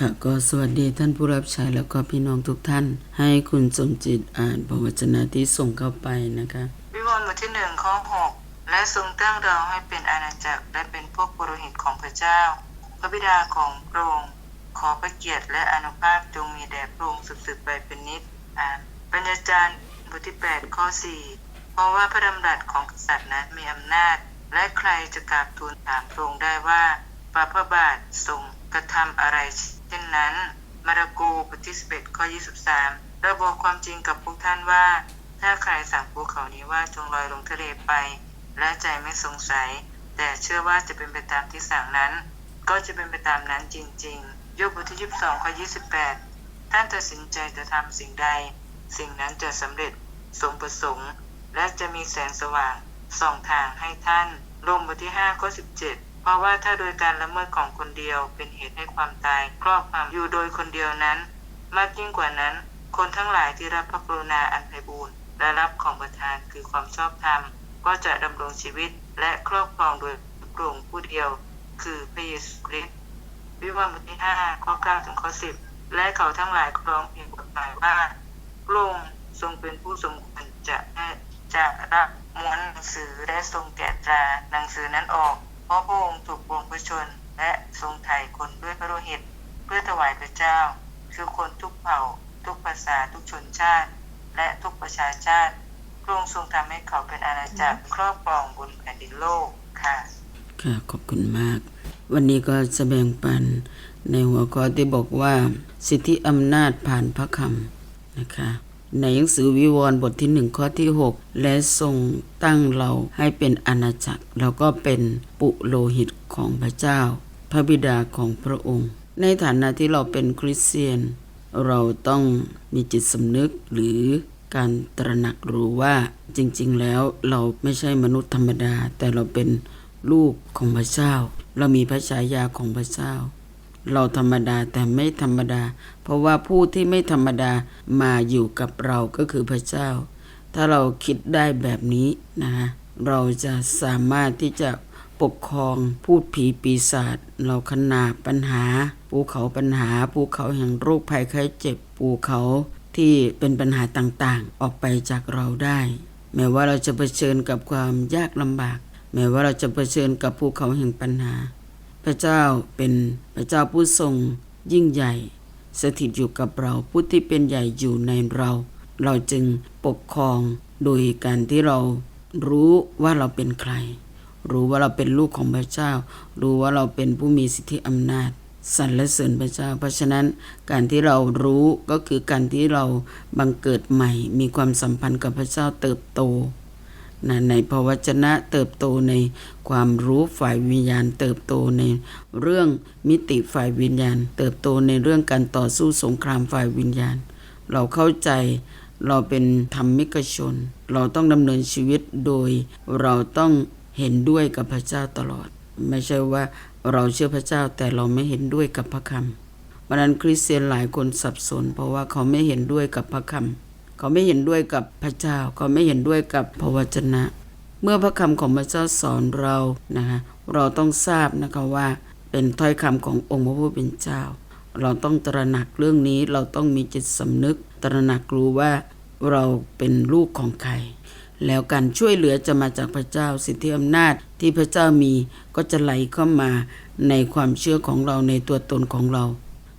ค่ะก็สวัสดีท่านผู้รับใช้แล้วก็พี่น้องทุกท่าน ให้คุณสมจิตอ่านพระวจนะที่ส่งเข้าไปนะคะ วิวรณ์บทที่หนึ่งข้อหกและทรงตั้งเราให้เป็นอาณาจักรและเป็นพวกปุโรหิตของพระเจ้า พระบิดาของพระองค์ขอพระเกียรติและอนุภาพจงมีแด่พระองค์สืบๆไปเป็นนิจอ่านปัญญาจารย์บทที่แปดข้อสี่เพราะว่าพระดำรัสของกษัตริย์นั้นมีอำนาจ และใครจะกราบทูลถามพระองค์ได้ว่าฝ่าพระบาททรง กระทำอะไรเช่นนั้น มาระโกบทที่11ข้อ23เราบอกความจริงกับพวกท่านว่า ถ้าใครสั่งภูเขานี้ว่าจงลอยลงทะเลไป และใจไม่สงสัย แต่เชื่อว่าจะเป็นไปตามที่สั่งนั้น ก็จะเป็นไปตามนั้นจริงๆยกบทที่22ข้อ28 ท่านตัดสินใจจะทำสิ่งใด สิ่งนั้นจะสำเร็จสมประสงค์ และจะมีแสงสว่างส่องทางให้ท่านลงบทที่5ข้อ17เพ ราะว่าถ้าโดยการละเมิดของคนเดียวเป็นเหตุให้ความตาย ครอบความอยู่โดยคนเดียวนั้น มากยิ่งกว่านั้น คนทั้งหลายที่รับพระกรุณาอันไพบูรณ์และรับของประทานคือความชอบธรรม ก็จะดำรงชีวิตและครอบครองโดยพระองค์ผู้เดียว คือพระเยซูคริสต์วิวรณ์บทที่5ข้อ9ถึงข้อ10 และเขาทั้งหลายครองเพียงกฎหมายว่าพระองค์ทรงเป็นผู้สมควรจะจะรับม้วนหนังสือและทรงแกะตราหนังสือนั้นออก เพราะพระองค์ถูกปวงพระชน และทรงไถ่คนด้วยพระโลหิต เพื่อถวายพระเจ้า คือคนทุกเผ่า ทุกภาษาทุกชนชาติ และทุกประชาชาติพระองค์ทรงทำให้เขาเป็นอาณาจักรครอบครองบนแผ่นดินโลกค่ะ ค่ะขอบคุณมาก วันนี้ก็จะแบ่งปันในหัวข้อที่บอกว่า สิทธิอำนาจผ่านพระคำนะคะ ในหนังสือวิวรณ์บทที่หนึ่งข้อที่ 6 และทรงตั้งเราให้เป็นอาณาจักร แล้วก็เป็นปุโรหิตของพระเจ้า พระบิดาของพระองค์ ในฐานะที่เราเป็นคริสเตียน เราต้องมีจิตสำนึกหรือการตระหนักรู้ว่าจริงๆ แล้วเราไม่ใช่มนุษย์ธรรมดา แต่เราเป็นลูกของพระเจ้า เรามีพระฉายาของพระเจ้า เราธรรมดาแต่ไม่ธรรมดา เพราะว่าผู้ที่ไม่ธรรมดามาอยู่กับเราก็คือพระเจ้า ถ้าเราคิดได้แบบนี้นะฮะเราจะสามารถที่จะปกครองพูดผีปีศาจเราขนาบปัญหา ภูเขาปัญหา ภูเขาแห่งโรคภัยไข้เจ็บภูเขาที่เป็นปัญหาต่างๆ ออกไปจากเราได้ แม้ว่าเราจะเผชิญกับความยากลำบาก แม้ว่าเราจะเผชิญกับภูเขาแห่งปัญหา พระเจ้าเป็นพระเจ้าผู้ทรงยิ่งใหญ่ สถิตอยู่กับเราผู้ที่เป็นใหญ่อยู่ในเรา เราจึงปกครองโดยการที่เรารู้ว่าเราเป็นใคร รู้ว่าเราเป็นลูกของพระเจ้า รู้ว่าเราเป็นผู้มีสิทธิอำนาจสรรเสริญพระเจ้า เพราะฉะนั้นการที่เรารู้ก็คือการที่เราบังเกิดใหม่ มีความสัมพันธ์กับพระเจ้าเติบโต นะในพระวจนะเติบโตในความรู้ฝ่ายวิญญาณ เติบโตในเรื่องมิติฝ่ายวิญญาณ เติบโตในเรื่องการต่อสู้สงครามฝ่ายวิญญาณ เราเข้าใจเราเป็นธรรมิกชน เราต้องดำเนินชีวิตโดยเราต้องเห็นด้วยกับพระเจ้าตลอด ไม่ใช่ว่าเราเชื่อพระเจ้าแต่เราไม่เห็นด้วยกับพระคำวันนั้นคริสเตียนหลายคนสับสน เพราะว่าเขาไม่เห็นด้วยกับพระคำ เขาไม่เห็นด้วยกับพระเจ้าเขาไม่เห็นด้วยกับพระวจนะ เมื่อพระคำของพระเจ้าสอนเรานะคะเราต้องทราบนะคะว่าเป็นถ้อยคำขององค์พระผู้เป็นเจ้า เราต้องตระหนักเรื่องนี้เราต้องมีจิตสำนึก ตระหนักรู้ว่าเราเป็นลูกของใครแล้วการช่วยเหลือจะมาจากพระเจ้าสิทธิอำนาจที่พระเจ้ามีก็จะไหลเข้ามาในความเชื่อของเราในตัวตนของเรา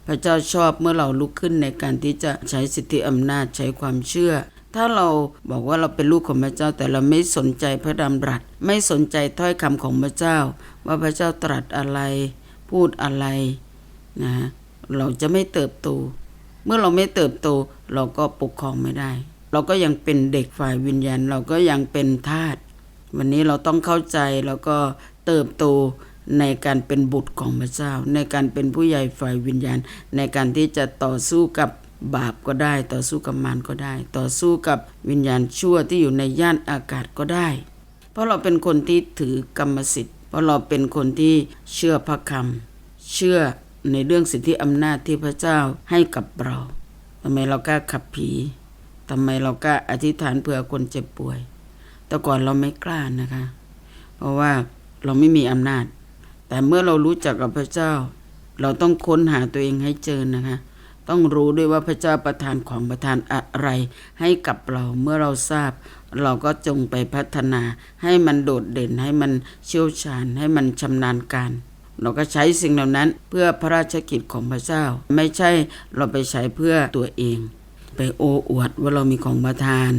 พระเจ้าชอบเมื่อเราลุกขึ้นในการที่จะใช้สิทธิอำนาจใช้ความเชื่อ ถ้าเราบอกว่าเราเป็นลูกของพระเจ้าแต่เราไม่สนใจพระดำรัส ไม่สนใจถ้อยคำของพระเจ้า ว่าพระเจ้าตรัสอะไร พูดอะไรนะเราจะไม่เติบโต เมื่อเราไม่เติบโตเราก็ปกครองไม่ได้ เราก็ยังเป็นเด็กฝ่ายวิญญาณ เราก็ยังเป็นทาสวันนี้เราต้องเข้าใจแล้วก็เติบโต ในการเป็นบุตรของพระเจ้า ในการเป็นผู้ใหญ่ฝ่ายวิญญาณ ในการที่จะต่อสู้กับบาปก็ได้ ต่อสู้กับมารก็ได้ ต่อสู้กับวิญญาณชั่วที่อยู่ในย่านอากาศก็ได้ เพราะเราเป็นคนที่ถือกรรมสิทธิ์ เพราะเราเป็นคนที่เชื่อพระคำเชื่อในเรื่องสิทธิอำนาจที่พระเจ้าให้กับเราทำไมเรากล้าขับผีทำไมเรากล้าอธิษฐานเผื่อคนเจ็บป่วย แต่ก่อนเราไม่กล้านะคะ เพราะว่าเราไม่มีอำนาจ แต่เมื่อเรารู้จักกับพระเจ้า เราต้องค้นหาตัวเองให้เจอนะคะ ต้องรู้ด้วยว่าพระเจ้าประทานของประทานอะไรให้กับเราเมื่อเราทราบ เราก็จงไปพัฒนา ให้มันโดดเด่นให้มันเชี่ยวชาญ ให้มันชำนาญการ เราก็ใช้สิ่งเหล่านั้นเพื่อพระราชกิจของพระเจ้า ไม่ใช่เราไปใช้เพื่อตัวเอง ไปโอ้อวดว่าเรามีของประทาน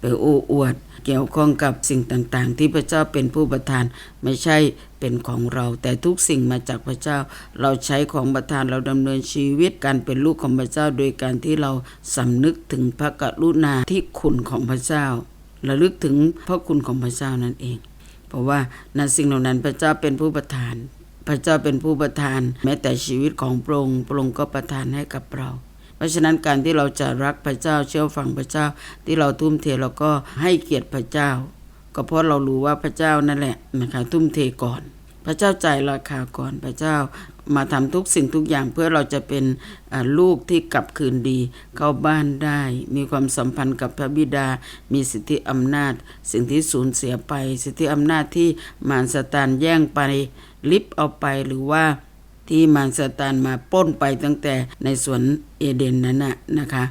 ไปโอ้อวด เกี่ยวข้องกับสิ่งต่างๆ ที่พระเจ้าเป็นผู้ประทานไม่ใช่เป็นของเรา แต่ทุกสิ่งมาจากพระเจ้า เราใช้ของประทานเราดำเนินชีวิตการเป็นลูกของพระเจ้า โดยการที่เราสำนึกถึงพระกรุณาที่คุณของพระเจ้าระลึกถึงพระคุณของพระเจ้านั่นเอง เพราะว่าในสิ่งเหล่านั้นพระเจ้าเป็นผู้ประทาน พระเจ้าเป็นผู้ประทาน แม้แต่ชีวิตของพระองค์พระองค์ก็ประทานให้กับเรา เพราะฉะนั้นการที่เราจะรักพระเจ้าเชื่อฟังพระเจ้า ที่เราทุ่มเทเราก็ให้เกียรติพระเจ้า ก็เพราะเรารู้ว่าพระเจ้านั่นแหละนะคะทุ่มเทก่อน พระเจ้าจ่ายราคาก่อนพระเจ้ามาทำทุกสิ่งทุกอย่างเพื่อเราจะเป็นลูกที่กลับคืนดี เข้าบ้านได้ มีความสัมพันธ์กับพระบิดา มีสิทธิอำนาจ สิ่งที่สูญเสียไป สิทธิอำนาจที่มารสตานแย่งไปลิบเอาไปหรือว่า ที่มารซาตานมาป้นไปตั้งแต่ในสวนเอเดนนั้นนะนะคะ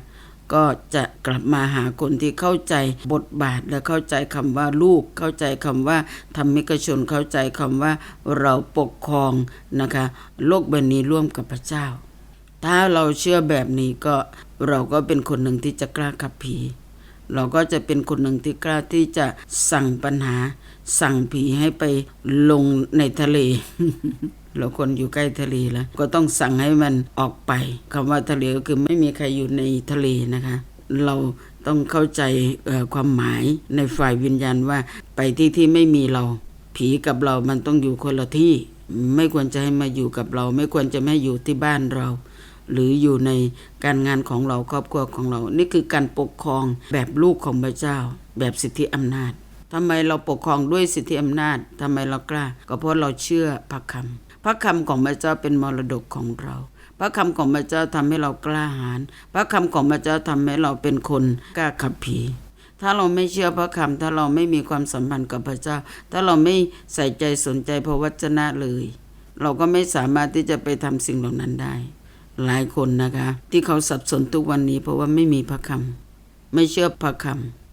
ก็จะกลับมาหาคนที่เข้าใจบทบาทและเข้าใจคำว่าลูก เข้าใจคำว่าธรรมิกชนเข้าใจคำว่าเราปกครองนะคะ โลกใบนี้ร่วมกับพระเจ้า ถ้าเราเชื่อแบบนี้ก็เราก็เป็นคนหนึ่งที่จะกล้าขับผีเราก็จะเป็นคนหนึ่งที่กล้าที่จะสั่งปัญหา สั่งผีให้ไปลงในทะเล เราคนอยู่ใกล้ทะเลแล้ว ก็ต้องสั่งให้มันออกไปคำว่าทะเลก็คือไม่มีใครอยู่ในทะเลนะคะ เราต้องเข้าใจความหมายในฝ่ายวิญญาณว่าไปที่ที่ไม่มีเรา ผีกับเรามันต้องอยู่คนละที่ ไม่ควรจะให้มาอยู่กับเรา ไม่ควรจะไม่อยู่ที่บ้านเรา หรืออยู่ในการงานของเราครอบครัวของเรา นี่คือการปกครองแบบลูกของพระเจ้า แบบสิทธิอำนาจทำไมเราปกครองด้วยสิทธิอำนาจ ทำไมเรากล้า ก็เพราะเราเชื่อพระคำ พระคำของพระเจ้าเป็นมรดกของเรา พระคำของพระเจ้าทำให้เรากล้าหาญพระคำของพระเจ้าทำให้เราเป็นคนกล้าขับผีถ้าเราไม่เชื่อพระคำถ้าเราไม่มีความสัมพันธ์กับพระเจ้า ถ้าเราไม่ใส่ใจสนใจพระวจนะเลย เราก็ไม่สามารถที่จะไปทำสิ่งเหล่านั้นได้ หลายคนนะคะ ที่เขาสับสนทุกวันนี้เพราะว่าไม่มีพระคำไม่เชื่อพระคำ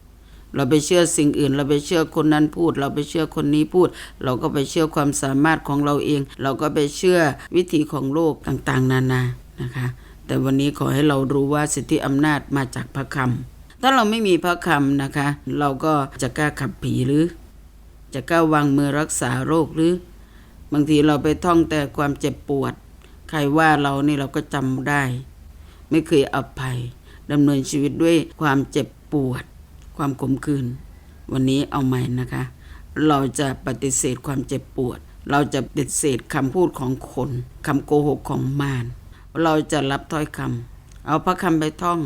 เราไปเชื่อสิ่งอื่น เราไปเชื่อคนนั้นพูด เราไปเชื่อคนนี้พูด เราก็ไปเชื่อความสามารถของเราเอง เราก็ไปเชื่อวิถีของโลกต่างๆ นานานะคะ แต่วันนี้ขอให้เรารู้ว่าสิทธิอำนาจมาจากพระคำถ้าเราไม่มีพระคำนะคะ เราก็จะกล้าขับผีหรือ จะกล้าวางมือรักษาโรคหรือ บางทีเราไปท่องแต่ความเจ็บปวด ใครว่าเรานี่เราก็จำได้ ไม่เคยอภัยดำเนินชีวิตด้วยความเจ็บปวด ความขมขื่นวันนี้เอาใหม่นะคะ เราจะปฏิเสธความเจ็บปวด เราจะปฏิเสธคำพูดของคนคำโกหกของมารเราจะรับถ้อยคำเอาพระคำไปท่อง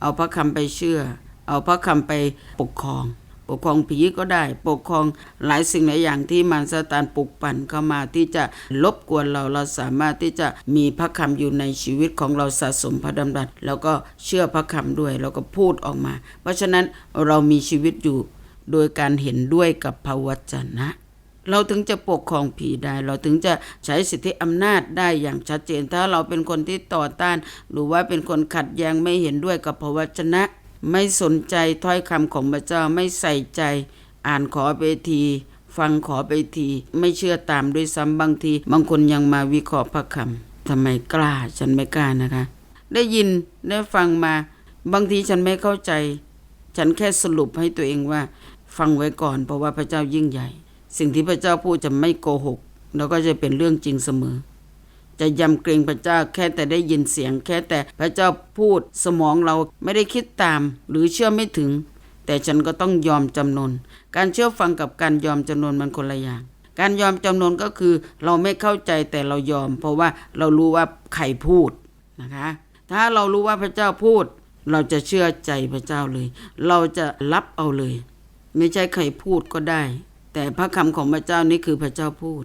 เอาพระคำไปเชื่อ เอาพระคำไปปกครอง ปกครองผีก็ได้ ปกครองหลายสิ่งหลายอย่างที่มารซาตานปลุกปั่นเข้ามาที่จะลบกวนเราเราสามารถที่จะมีพระคำอยู่ในชีวิตของเราสะสมพระดำรัสแล้วก็เชื่อพระคำด้วยแล้วก็พูดออกมา เพราะฉะนั้นเรามีชีวิตอยู่โดยการเห็นด้วยกับพระวจนะ เราถึงจะปกครองผีได้ เราถึงจะใช้สิทธิอำนาจได้อย่างชัดเจน ถ้าเราเป็นคนที่ต่อต้าน หรือว่าเป็นคนขัดแย้งไม่เห็นด้วยกับพระวจนะ ไม่สนใจถ้อยคำของพระเจ้าไม่ใส่ใจ อ่านขอไปทีฟังขอไปทีไม่เชื่อตามด้วยซ้ำบางที บางคนยังมาวิเคราะห์พระคำทำไมกล้าฉันไม่กล้านะคะ ได้ยินได้ฟังมา บางทีฉันไม่เข้าใจ ฉันแค่สรุปให้ตัวเองว่า ฟังไว้ก่อน เพราะว่าพระเจ้ายิ่งใหญ่ สิ่งที่พระเจ้าพูดจะไม่โกหก แล้วก็จะเป็นเรื่องจริงเสมอ จะยำเกรงพระเจ้าแค่แต่ได้ยินเสียง แค่แต่พระเจ้าพูดสมองเราไม่ได้คิดตาม หรือเชื่อไม่ถึง แต่ฉันก็ต้องยอมจำนน การเชื่อฟังกับการยอมจำนนมันคนละอย่าง การยอมจำนนก็คือเราไม่เข้าใจแต่เรายอม เพราะว่าเรารู้ว่าใครพูดนะคะ ถ้าเรารู้ว่าพระเจ้าพูด เราจะเชื่อใจพระเจ้าเลย เราจะรับเอาเลย ไม่ใช่ใครพูดก็ได้ แต่พระคำของพระเจ้านี่คือพระเจ้าพูด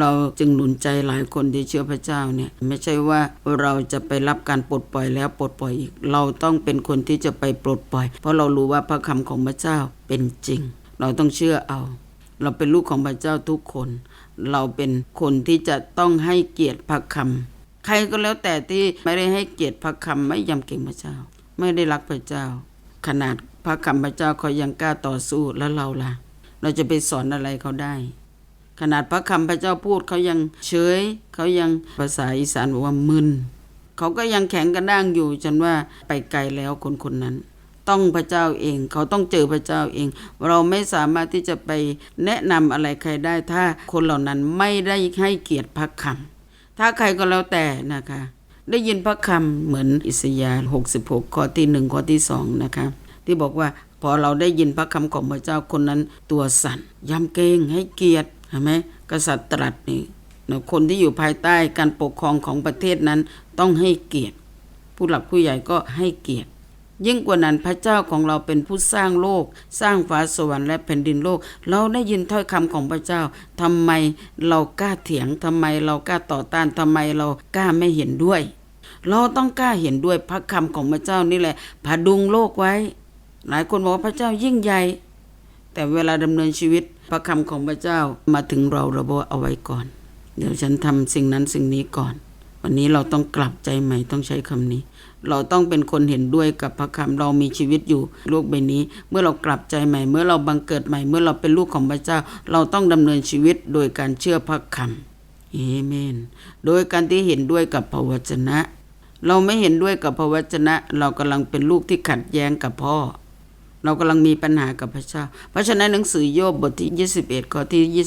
เราจึงหนุนใจหลายคนที่เชื่อพระเจ้าเนี่ยไม่ใช่ว่าเราจะไปรับการปลดปล่อยแล้วปลดปล่อยอีก เราต้องเป็นคนที่จะไปปลดปล่อย เพราะเรารู้ว่าพระคำของพระเจ้าเป็นจริง เราต้องเชื่อเอา เราเป็นลูกของพระเจ้าทุกคน เราเป็นคนที่จะต้องให้เกียรติพระคใครก็แล้วแต่ที่ไม่ได้ให้เกียรติพระคำไม่ยำเกรงพระเจ้า ไม่ได้รักพระเจ้า ขนาดพระคำพระเจ้าเขายังกล้าต่อสู้แล้วเราล่ะ เราจะไปสอนอะไรเขาได้ ขนาดพระคำพระเจ้าพูดเขายังเฉยเขายังภาษาอีสานบอกว่ามึนเขาก็ยังแข็งกระด้างอยู่จนว่าไปไกลแล้วคนคนนั้น ต้องพระเจ้าเอง เขาต้องเจอพระเจ้าเอง เราไม่สามารถที่จะไปแนะนำอะไรใครได้ ถ้าคนเหล่านั้นไม่ได้ให้เกียรติพระคำถ้าใครก็แล้วแต่นะคะ ได้ยินพระคำเหมือนอิสยาห์66 ข้อที่หนึ่งข้อที่สองนะคะที่บอกว่าพอเราได้ยินพระคำของพระเจ้าคนนั้นตัวสั่นยำเกรงให้เกียรติ เห็นไหมกษัตริย์ตรัสนี่คนที่อยู่ภายใต้การปกครองของประเทศนั้นต้องให้เกียรติ ผู้หลักผู้ใหญ่ก็ให้เกียรติ ยิ่งกว่านั้นพระเจ้าของเราเป็นผู้สร้างโลก สร้างฟ้าสวรรค์และแผ่นดินโลก เราได้ยินถ้อยคำของพระเจ้าทำไมเรากล้าเถียงทำไมเรากล้าต่อต้านทำไมเรากล้าไม่เห็นด้วย เราต้องกล้าเห็นด้วยพระคำของพระเจ้านี่แหละพดุงโลกไว้ หลายคนบอกว่าพระเจ้ายิ่งใหญ่ แต่เวลาดำเนินชีวิต พระคำของพระเจ้ามาถึงเราเราบอกเอาไว้ก่อน เดี๋ยวฉันทำสิ่งนั้นสิ่งนี้ก่อน วันนี้เราต้องกลับใจใหม่ต้องใช้คำนี้ เราต้องเป็นคนเห็นด้วยกับพระคำเรามีชีวิตอยู่โลกใบนี้ เมื่อเรากลับใจใหม่ เมื่อเราบังเกิดใหม่ เมื่อเราเป็นลูกของพระเจ้า เราต้องดำเนินชีวิตโดยการเชื่อพระคำเอเมน โดยการที่เห็นด้วยกับพระวจนะ เราไม่เห็นด้วยกับพระวจนะ เรากำลังเป็นลูกที่ขัดแย้งกับพ่อ เรากำลังมีปัญหากับพระเจ้า เพราะฉะนั้นหนังสือโยบบทที่ 21 ข้อที่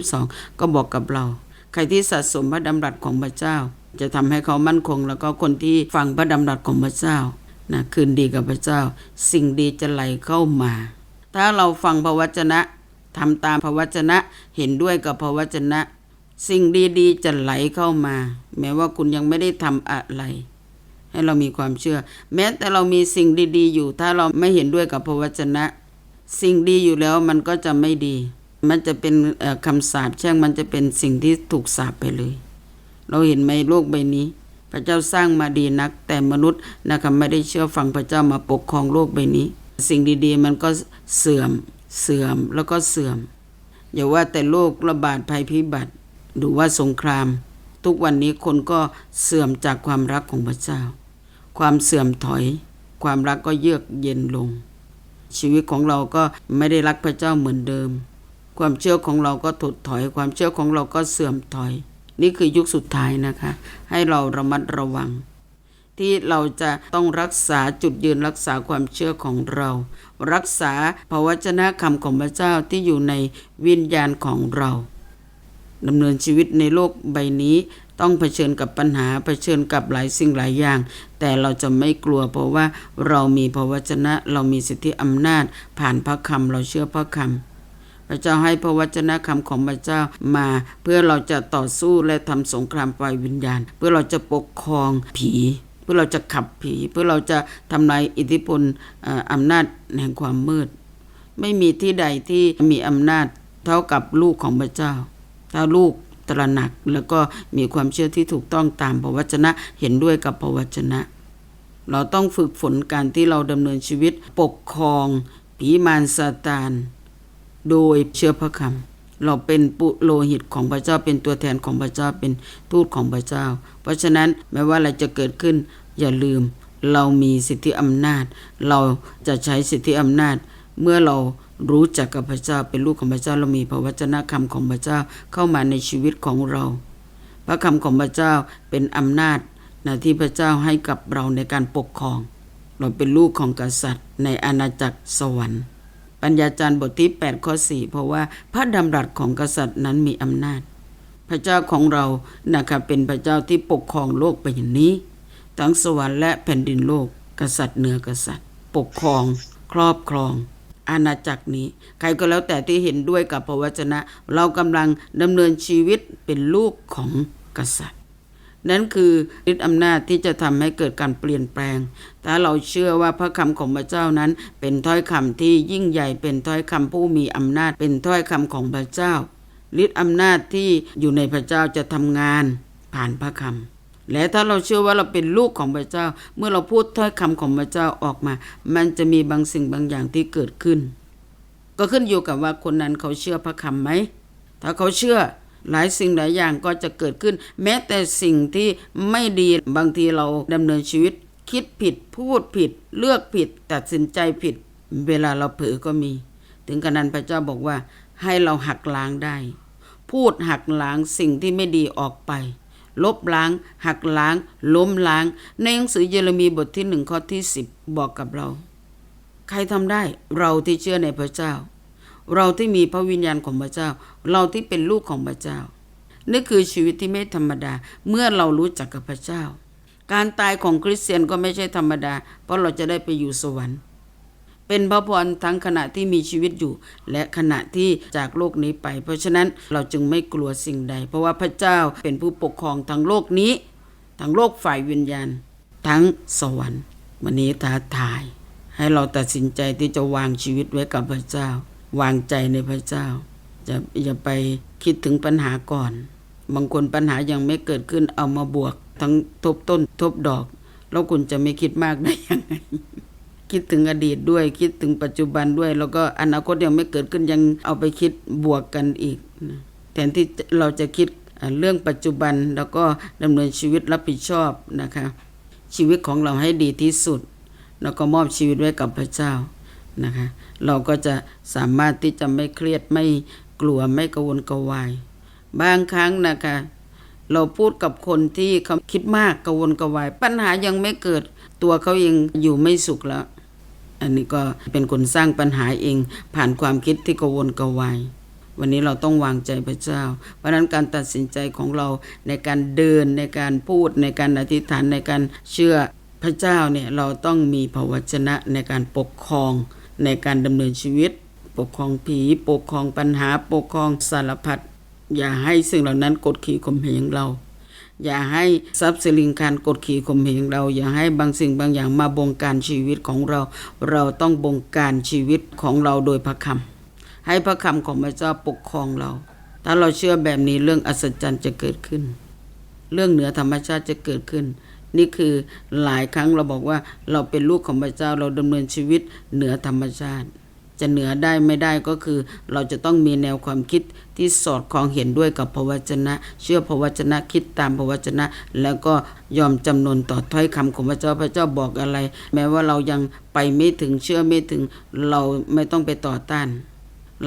21 22 ก็บอกกับเรา ใครที่สะสมพระดำรัสของพระเจ้า จะทำให้เขามั่นคง แล้วก็คนที่ฟังพระดำรัสของพระเจ้านะคืนดีกับพระเจ้า สิ่งดีจะไหลเข้ามา ถ้าเราฟังพระวจนะทำตามพระวจนะเห็นด้วยกับพระวจนะ สิ่งดีๆ จะไหลเข้ามา แม้ว่าคุณยังไม่ได้ทำอะไร ให้เรามีความเชื่อ แม้แต่เรามีสิ่งดีๆ อยู่ ถ้าเราไม่เห็นด้วยกับพระวจนะ สิ่งดีอยู่แล้วมันก็จะไม่ดี มันจะเป็นคำสาปแช่งมันจะเป็นสิ่งที่ถูกสาปไปเลย เราเห็นไหมโลกใบนี้ พระเจ้าสร้างมาดีนัก แต่มนุษย์นะคะไม่ได้เชื่อฟังพระเจ้ามาปกครองโลกใบนี้ สิ่งดีๆ มันก็เสื่อมเสื่อมแล้วก็เสื่อมอย่าว่าแต่โรคระบาดภัยพิบัติหรือว่าสงคราม ทุกวันนี้คนก็เสื่อมจากความรักของพระเจ้า ความเสื่อมถอย ความรักก็เยือกเย็นลง ชีวิตของเราก็ไม่ได้รักพระเจ้าเหมือนเดิม ความเชื่อของเราก็ถดถอย ความเชื่อของเราก็เสื่อมถอย นี่คือยุคสุดท้ายนะคะ ให้เราระมัดระวัง ที่เราจะต้องรักษาจุดยืนรักษาความเชื่อของเรา รักษาพระวจนะคำของพระเจ้าที่อยู่ในวิญญาณของเราดำเนินชีวิตในโลกใบนี้ ต้องเผชิญกับปัญหาเผชิญกับหลายสิ่งหลายอย่าง แต่เราจะไม่กลัวเพราะว่าเรามีพระวจนะ เรามีสิทธิอำนาจ ผ่านพระคำเราเชื่อพระคำพระเจ้าให้พระวจนะคำของพระเจ้ามาเพื่อเราจะต่อสู้และทำสงครามฝ่ายวิญญาณ เพื่อเราจะปกครองผี เพื่อเราจะขับผี เพื่อเราจะทำลายอิทธิพลอ่ออำนาจแห่งความมืด ไม่มีที่ใดที่มีอำนาจเท่ากับลูกของพระเจ้า ถ้าลูก ตระหนัก แล้วก็มีความเชื่อที่ถูกต้องตามพระวจนะเห็นด้วยกับพระวจนะ เราต้องฝึกฝนการที่เราดำเนินชีวิตปกครองผีมารซาตาน โดยเชื่อพระคำเราเป็นปุโรหิตของพระเจ้าเป็นตัวแทนของพระเจ้าเป็นทูตของพระเจ้า เพราะฉะนั้นไม่ว่าอะไรจะเกิดขึ้นอย่าลืมเรามีสิทธิอำนาจ เราจะใช้สิทธิอำนาจเมื่อเรา รู้จักกับพระเจ้าเป็นลูกของพระเจ้าเรามีพระวจนะคำของพระเจ้าเข้ามาในชีวิตของเรา พระคำของพระเจ้าเป็นอำนาจนะที่พระเจ้าให้กับเราในการปกครอง เราเป็นลูกของกษัตริย์ ในอาณาจักรสวรรค์ ปัญญาจารย์บทที่8ข้อ4เพราะว่าพระดำรัสของกษัตริย์นั้นมีอำนาจ พระเจ้าของเรานะครับเป็นพระเจ้าที่ปกครองโลกไปอย่างนี้ ทั้งสวรรค์และแผ่นดินโลก กษัตริย์เหนือกษัตริย์ ปกครอง ครอบครอง อาณาจักรนี้ ใครก็แล้วแต่ที่เห็นด้วยกับพระวจนะ เรากำลังดำเนินชีวิตเป็นลูกของกษัตริย์ นั่นคือฤทธิอำนาจที่จะทำให้เกิดการเปลี่ยนแปลง ถ้าเราเชื่อว่าพระคำของพระเจ้านั้น เป็นถ้อยคำที่ยิ่งใหญ่ เป็นถ้อยคำผู้มีอำนาจ เป็นถ้อยคำของพระเจ้าฤทธิอำนาจที่อยู่ในพระเจ้าจะทำงานผ่านพระคำ และถ้าเราเชื่อว่าเราเป็นลูกของพระเจ้า เมื่อเราพูดถ้อยคำของพระเจ้าออกมา มันจะมีบางสิ่งบางอย่างที่เกิดขึ้น ก็ขึ้นอยู่กับว่าคนนั้นเขาเชื่อพระคำไหม ถ้าเขาเชื่อหลายสิ่งหลายอย่างก็จะเกิดขึ้น แม้แต่สิ่งที่ไม่ดีบางทีเราดำเนินชีวิต คิดผิดพูดผิด เลือกผิด ตัดสินใจผิด เวลาเราเผลอก็มี ถึงกระนั้นพระเจ้าบอกว่าให้เราหักล้างได้ พูดหักล้างสิ่งที่ไม่ดีออกไป ลบล้าง หักล้าง ล้มล้าง ในหนังสือเยเรมีบทที่หนึ่งข้อที่สิบบอกกับเรา ใครทำได้เราที่เชื่อในพระเจ้า เราที่มีพระวิญญาณของพระเจ้า เราที่เป็นลูกของพระเจ้านี่คือชีวิตที่ไม่ธรรมดาเมื่อเรารู้จักกับพระเจ้า การตายของคริสเตียนก็ไม่ใช่ธรรมดา เพราะเราจะได้ไปอยู่สวรรค์ เป็นพระพรทั้งขณะที่มีชีวิตอยู่ และขณะที่จากโลกนี้ไป เพราะฉะนั้นเราจึงไม่กลัวสิ่งใด เพราะว่าพระเจ้าเป็นผู้ปกครองทั้งโลกนี้ ทั้งโลกฝ่ายวิญญาณ ทั้งสวรรค์วันนี้ท้าทาย ให้เราตัดสินใจที่จะวางชีวิตไว้กับพระเจ้า วางใจในพระเจ้าจะอย่าไปคิดถึงปัญหาก่อน บางคนปัญหายังไม่เกิดขึ้นเอามาบวก ทั้งทบต้นทบดอก แล้วคุณจะไม่คิดมากได้ยังไง คิดถึงอดีตด้วย คิดถึงปัจจุบันด้วย แล้วก็อนาคตยังไม่เกิดขึ้นยังเอาไปคิดบวกกันอีกนะแทนที่เราจะคิดเรื่องปัจจุบันแล้วก็ดำเนินชีวิตรับผิดชอบนะคะชีวิตของเราให้ดีที่สุด แล้วก็มอบชีวิตไว้กับพระเจ้านะคะเราก็จะสามารถที่จะไม่เครียดไม่กลัวไม่กระวนกระวาย บางครั้งนะคะเราพูดกับคนที่เขาคิดมากกระวนกระวาย ปัญหายังไม่เกิดตัวเขาเองอยู่ไม่สุขแล้ว อันนี้ก็เป็นคนสร้างปัญหาเอง ผ่านความคิดที่กวนกวายวันนี้เราต้องวางใจพระเจ้า เพราะนั้นการตัดสินใจของเราในการเดินในการพูดในการอธิษฐานในการเชื่อพระเจ้าเนี่ยเราต้องมีพระวจนะในการปกครองในการดำเนินชีวิต ปกครองผี ปกครองปัญหา ปกครองสารพัดอย่าให้สิ่งเหล่านั้นกดขี่ข่มเหงเรา อย่าให้ทรัพย์สิริงการกดขี่ข่มเหงเรา อย่าให้บางสิ่งบางอย่างมาบงการชีวิตของเรา เราต้องบงการชีวิตของเราโดยพระคำให้พระคำของพระเจ้าปกครองเรา ถ้าเราเชื่อแบบนี้เรื่องอัศจรรย์จะเกิดขึ้น เรื่องเหนือธรรมชาติจะเกิดขึ้น นี่คือหลายครั้งเราบอกว่าเราเป็นลูกของพระเจ้าเราดำเนินชีวิตเหนือธรรมชาติ จะเหนือได้ไม่ได้ก็คือ เราจะต้องมีแนวความคิดที่สอดคล้องเห็นด้วยกับพระวจนะ เชื่อพระวจนะคิดตามพระวจนะ แล้วก็ยอมจำนนต่อถ้อยคำของพระเจ้าพระเจ้าบอกอะไร แม้ว่าเรายังไปไม่ถึงเชื่อไม่ถึงเราไม่ต้องไปต่อต้าน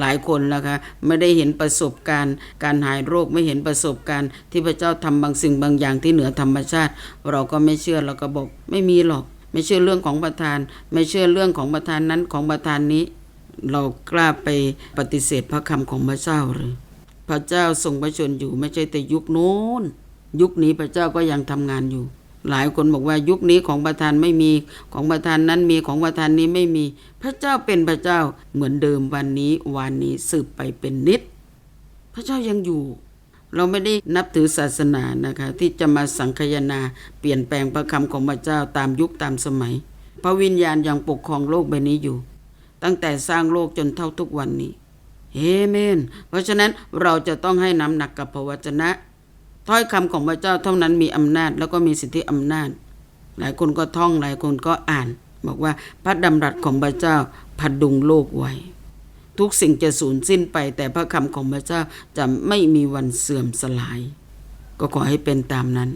หลายคนนะคะไม่ได้เห็นประสบการณ์ การหายโรคไม่เห็นประสบการณ์ ที่พระเจ้าทำบางสิ่งบางอย่างที่เหนือธรรมชาติ เราก็ไม่เชื่อเราก็บอกไม่มีหรอก ไม่เชื่อเรื่องของประธาน ไม่เชื่อเรื่องของประธานนั้นของประธานนี้ เรากล้าไปปฏิเสธพระคำของพระเจ้าหรือพระเจ้าทรงพระชนอยู่ไม่ใช่แต่ยุคโน้น ยุคนี้พระเจ้าก็ยังทำงานอยู่ หลายคนบอกว่ายุคนี้ของประธานไม่มีของประธานนั้นมีของประธานนี้ไม่มี พระเจ้าเป็นพระเจ้าเหมือนเดิมวันนี้วันนี้สืบไปเป็นนิด พระเจ้ายังอยู่ เราไม่ได้นับถือศาสนานะคะ ที่จะมาสังคายนาเปลี่ยนแปลงพระคำของพระเจ้าตามยุคตามสมัย พระวิญญาณยังปกครองโลกใบนี้อยู่ ตั้งแต่สร้างโลกจนเท่าทุกวันนี้เอเมน เพราะฉะนั้นเราจะต้องให้น้ำหนักกับพระวจนะ ถ้อยคำของพระเจ้าเท่านั้นมีอำนาจแล้วก็มีสิทธิอำนาจ หลายคนก็ท่องหลายคนก็อ่าน บอกว่าพระดำรัสของพระเจ้าพดุงโลกไว้ ทุกสิ่งจะสูญสิ้นไป แต่พระคำของพระเจ้าจะไม่มีวันเสื่อมสลาย ก็ขอให้เป็นตามนั้น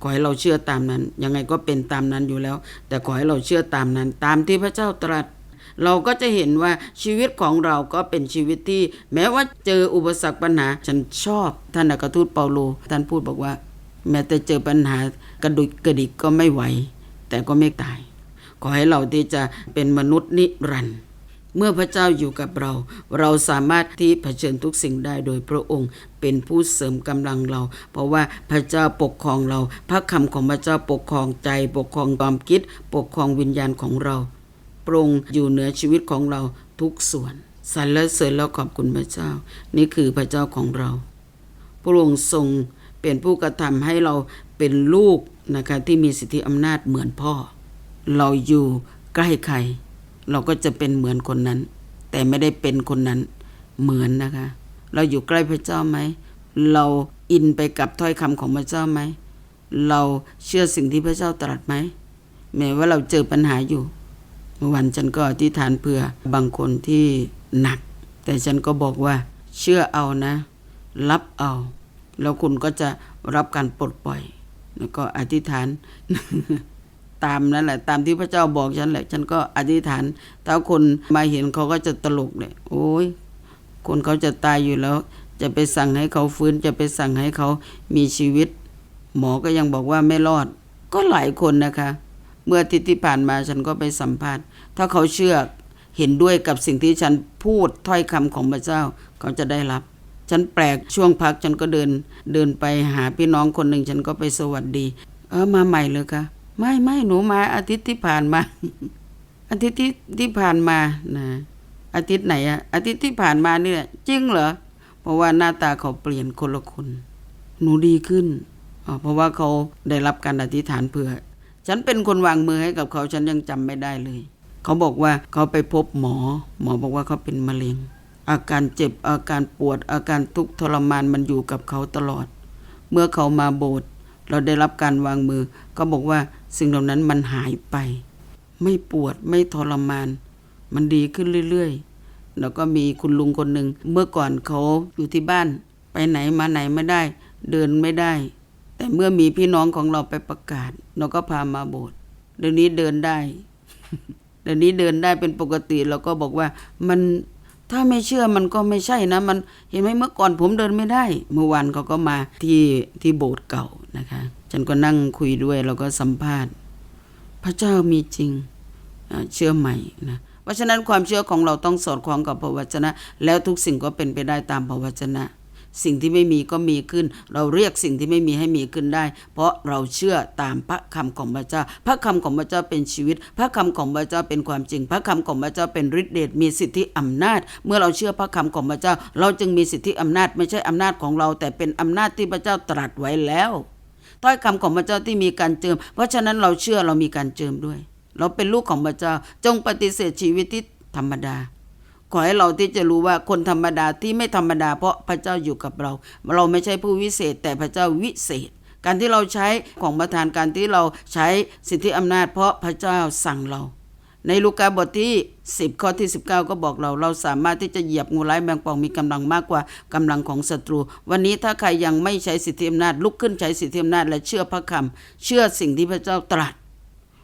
ขอให้เราเชื่อตามนั้น ยังไงก็เป็นตามนั้นอยู่แล้ว แต่ขอให้เราเชื่อตามนั้น ตามที่พระเจ้าตรัส เราก็จะเห็นว่าชีวิตของเราก็เป็นชีวิตที่ แม้ว่าเจออุปสรรคปัญหา ฉันชอบ ท่านอัครทูตเปาโล ท่านพูดบอกว่า แม้แต่เจอปัญหากระดุกกระดิกก็ไม่ไหว แต่ก็ไม่ตาย ขอให้เราที่จะเป็นมนุษย์นิรันดร์เมื่อพระเจ้าอยู่กับเรา เราสามารถที่เผชิญทุกสิ่งได้โดยพระองค์เป็นผู้เสริมกำลังเรา เพราะว่าพระเจ้าปกครองเรา พระคำของพระเจ้าปกครองใจ ปกครองความคิด ปกครองวิญญาณของเรา พระองค์อยู่เหนือชีวิตของเราทุกส่วนสรรเสริญแล้วขอบคุณพระเจ้า นี่คือพระเจ้าของเรา พระองค์ทรงเป็นผู้กระทำให้เราเป็นลูกนะคะที่มีสิทธิอำนาจเหมือนพ่อ เราอยู่ใกล้ใคร เราก็จะเป็นเหมือนคนนั้น แต่ไม่ได้เป็นคนนั้นเหมือนนะคะ เราอยู่ใกล้พระเจ้าไหม เราอินไปกับถ้อยคำของพระเจ้าไหม เราเชื่อสิ่งที่พระเจ้าตรัสไหมแม้ว่าเราเจอปัญหาอยู่ เมื่อวันฉันก็อธิษฐานเผื่อบางคนที่หนัก แต่ฉันก็บอกว่า เชื่อเอานะ รับเอา แล้วคุณก็จะรับการปลดปล่อย แล้วก็อธิษฐาน ตามนั่นแหละ ตามที่พระเจ้าบอกฉันแหละ ฉันก็อธิษฐานถ้าคนมาเห็นเขาก็จะตลกเลยโอ้ยคนเขาจะตายอยู่แล้ว จะไปสั่งให้เขาฟื้นจะไปสั่งให้เขามีชีวิต หมอก็ยังบอกว่าไม่รอด ก็หลายคนนะคะ เมื่ออาทิตย์ที่ผ่านมาฉันก็ไปสัมภาษณ์ ถ้าเขาเชื่อเห็นด้วยกับสิ่งที่ฉันพูดถ้อยคำของพระเจ้าเขาจะได้รับ ฉันแปลกช่วงพักฉันก็เดินเดินไปหาพี่น้องคนหนึ่งฉันก็ไปสวัสดี เออมาใหม่เลยคะไม่ไม่หนูมาอาทิตย์ที่ผ่านมา อาทิตย์ที่ที่ผ่านมานะอาทิตย์ไหนอะอาทิตย์ที่ผ่านมานี่แหละจริงเหรอเพราะว่าหน้าตาเขาเปลี่ยนคนละคน หนูดีขึ้นอ๋อเพราะว่าเขาได้รับการอธิษฐานเผื่อ ฉันเป็นคนวางมือให้กับเขาฉันยังจำไม่ได้เลย เขาบอกว่าเขาไปพบหมอ หมอบอกว่าเขาเป็นมะเร็ง อาการเจ็บอาการปวด อาการทุกข์ทรมานมันอยู่กับเขาตลอด เมื่อเขามาโบสถ์เราได้รับการวางมือ ก็บอกว่าสิ่งเหล่านั้นมันหายไป ไม่ปวดไม่ทรมาน มันดีขึ้นเรื่อยๆ แล้วก็มีคุณลุงคนหนึ่งเมื่อก่อนเขาอยู่ที่บ้าน ไปไหนมาไหนไม่ได้ เดินไม่ได้ แต่เมื่อมีพี่น้องของเราไปประกาศ เราก็พามาโบสถ์เดี๋ยวนี้เดินได้ เดี๋ยวนี้เดินได้เป็นปกติเราก็บอกว่ามันถ้าไม่เชื่อมันก็ไม่ใช่นะ มันเห็นไหมเมื่อก่อนผมเดินไม่ได้ เมื่อวานเขาก็มาที่ที่โบสถ์เก่านะคะ ฉันก็นั่งคุยด้วยแล้วก็สัมภาษณ์ พระเจ้ามีจริงเชื่อใหม่นะเพราะฉะนั้นความเชื่อของเราต้องสอดคล้องกับพระวจนะ แล้วทุกสิ่งก็เป็นไปได้ตามพระวจนะ สิ่งที่ไม่มีก็มีขึ้น เราเรียกสิ่งที่ไม่มีให้มีขึ้นได้ เพราะเราเชื่อตามพระคำของพระเจ้า พระคำของพระเจ้าเป็นชีวิต พระคำของพระเจ้าเป็นความจริง พระคำของพระเจ้าเป็นฤทธิเดชมีสิทธิอำนาจ เมื่อเราเชื่อพระคำของพระเจ้า เราจึงมีสิทธิอำนาจไม่ใช่อำนาจของเรา แต่เป็นอำนาจที่พระเจ้าตรัสไว้แล้วถ้อยคำของพระเจ้าที่มีการเจิม เพราะฉะนั้นเราเชื่อเรามีการเจิมด้วย เราเป็นลูกของพระเจ้าจงปฏิเสธชีวิตที่ธรรมดา ขอให้เราที่จะรู้ว่าคนธรรมดาที่ไม่ธรรมดา เพราะพระเจ้าอยู่กับเรา เราไม่ใช่ผู้วิเศษ แต่พระเจ้าวิเศษ การที่เราใช้ของประทานการที่เราใช้สิทธิอำนาจ เพราะพระเจ้าสั่งเรา ในลูกาบทที่ 10 ข้อที่ 19 ก็บอกเรา เราสามารถที่จะเหยียบงูร้ายแมงป่องมีกำลังมากกว่ากำลังของศัตรู วันนี้ถ้าใครยังไม่ใช้สิทธิอำนาจลุกขึ้นใช้สิทธิอำนาจและเชื่อพระคำเชื่อสิ่งที่พระเจ้าตรัส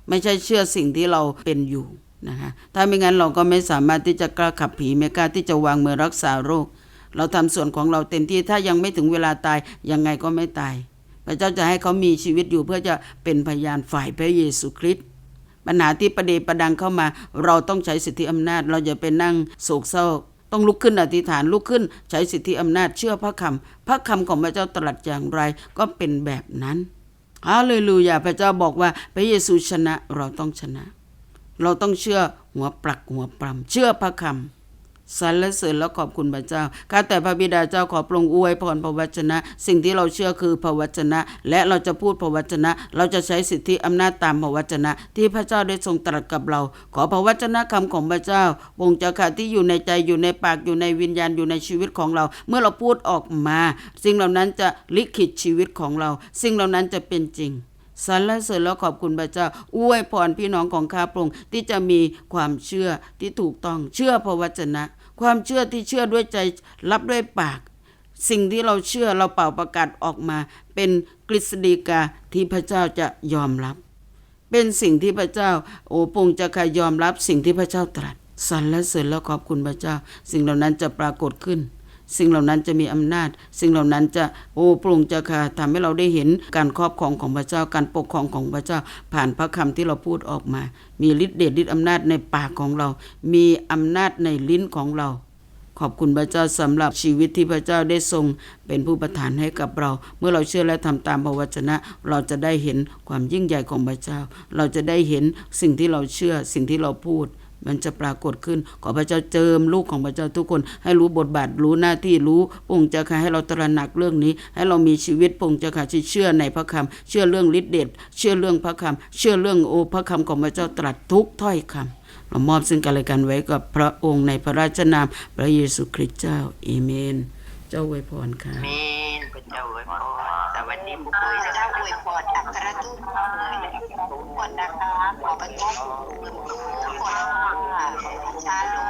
ไม่ใช่เชื่อสิ่งที่เราเป็นอยู่ นะคะถ้าไม่งั้นเราก็ไม่สามารถที่จะกล้าขับผีไม่กล้าที่จะวางมือรักษาโรค เราทำส่วนของเราเต็มที่ถ้ายังไม่ถึงเวลาตายยังไงก็ไม่ตาย พระเจ้าจะให้เขามีชีวิตอยู่เพื่อจะเป็นพยานฝ่ายพระเยซูคริสต์ปัญหาที่ประเดประดังเข้ามา เราต้องใช้สิทธิอำนาจ เราอย่าไปนั่งโศกเศร้า ต้องลุกขึ้นอธิษฐานลุกขึ้น ใช้สิทธิอำนาจเชื่อพระคำพระคำของพระเจ้าตรัสอย่างไรก็เป็นแบบนั้นฮาเลลูยาพระเจ้าบอกว่าพระเยซูชนะเราต้องชนะ เราต้องเชื่อหัวปลักหัวปลำเชื่อพระคำสรรเสริญและขอบคุณพระเจ้าข้าแต่พระบิดาเจ้าขอปรงอวยพรพระวจนะ สิ่งที่เราเชื่อคือพระวจนะ และเราจะพูดพระวจนะ เราจะใช้สิทธิอำนาจตามพระวจนะ ที่พระเจ้าได้ทรงตรัสกับเรา ขอพระวจนะคำของพระเจ้าปงจะค่ะที่อยู่ในใจอยู่ในปากอยู่ในวิญญาณอยู่ในชีวิตของเรา เมื่อเราพูดออกมา สิ่งเหล่านั้นจะลิขิตชีวิตของเรา สิ่งเหล่านั้นจะเป็นจริง สรรเสริญแล้วขอบคุณพระเจ้าอวยพรพี่น้องของข้าพระองค์ที่จะมีความเชื่อที่ถูกต้องเชื่อพระวจนะ ความเชื่อที่เชื่อด้วยใจรับด้วยปาก สิ่งที่เราเชื่อเราเป่าประกาศออกมา เป็นกฤษฎีกาที่พระเจ้าจะยอมรับ เป็นสิ่งที่พระเจ้า โอ้ปงจะขยอมรับสิ่งที่พระเจ้าตรัสสรรเสริญแล้วขอบคุณพระเจ้า สิ่งเหล่านั้นจะปรากฏขึ้น สิ่งเหล่านั้นจะมีอำนาจ สิ่งเหล่านั้นจะโอ้ปรุงจะค่ะทำให้เราได้เห็นการครอบครองของพระเจ้าการปกครองของพระเจ้า ผ่านพระคำที่เราพูดออกมา มีฤทธิ์เดชฤทธิ์อำนาจในปากของเรา มีอำนาจในลิ้นของเรา ขอบคุณพระเจ้าสำหรับชีวิตที่พระเจ้าได้ทรงเป็นผู้ประทานให้กับเรา เมื่อเราเชื่อและทำตามพระวจนะ เราจะได้เห็นความยิ่งใหญ่ของพระเจ้า เราจะได้เห็นสิ่งที่เราเชื่อสิ่งที่เราพูด มันจะปรากฏขึ้น ขอพระเจ้าเจิมลูกของพระเจ้าทุกคน ให้รู้บทบาทรู้หน้าที่รู้ปงจะค่ะให้เราตระหนักเรื่องนี้ ให้เรามีชีวิตปงจะค่ะที่เชื่อในพระคำเชื่อเรื่องฤทธิเดชเชื่อเรื่องพระคำเชื่อเรื่องโอพระคำของพระเจ้าตรัสทุกถ้อยคำเรามอบซึ่งกันและกันไว้กับพระองค์ในพระราชนามพระเยซูคริสต์เจ้าเอเมน เจ้าอวยพรค่ะเมนพระเจ้าอวยพรสวัสดีผู้ป่วยพระนะเจ้าอวยพรอัครทูตเลยทุกคนนะคะขอพระเจ้าทุกคนทุกคนค่ะ ช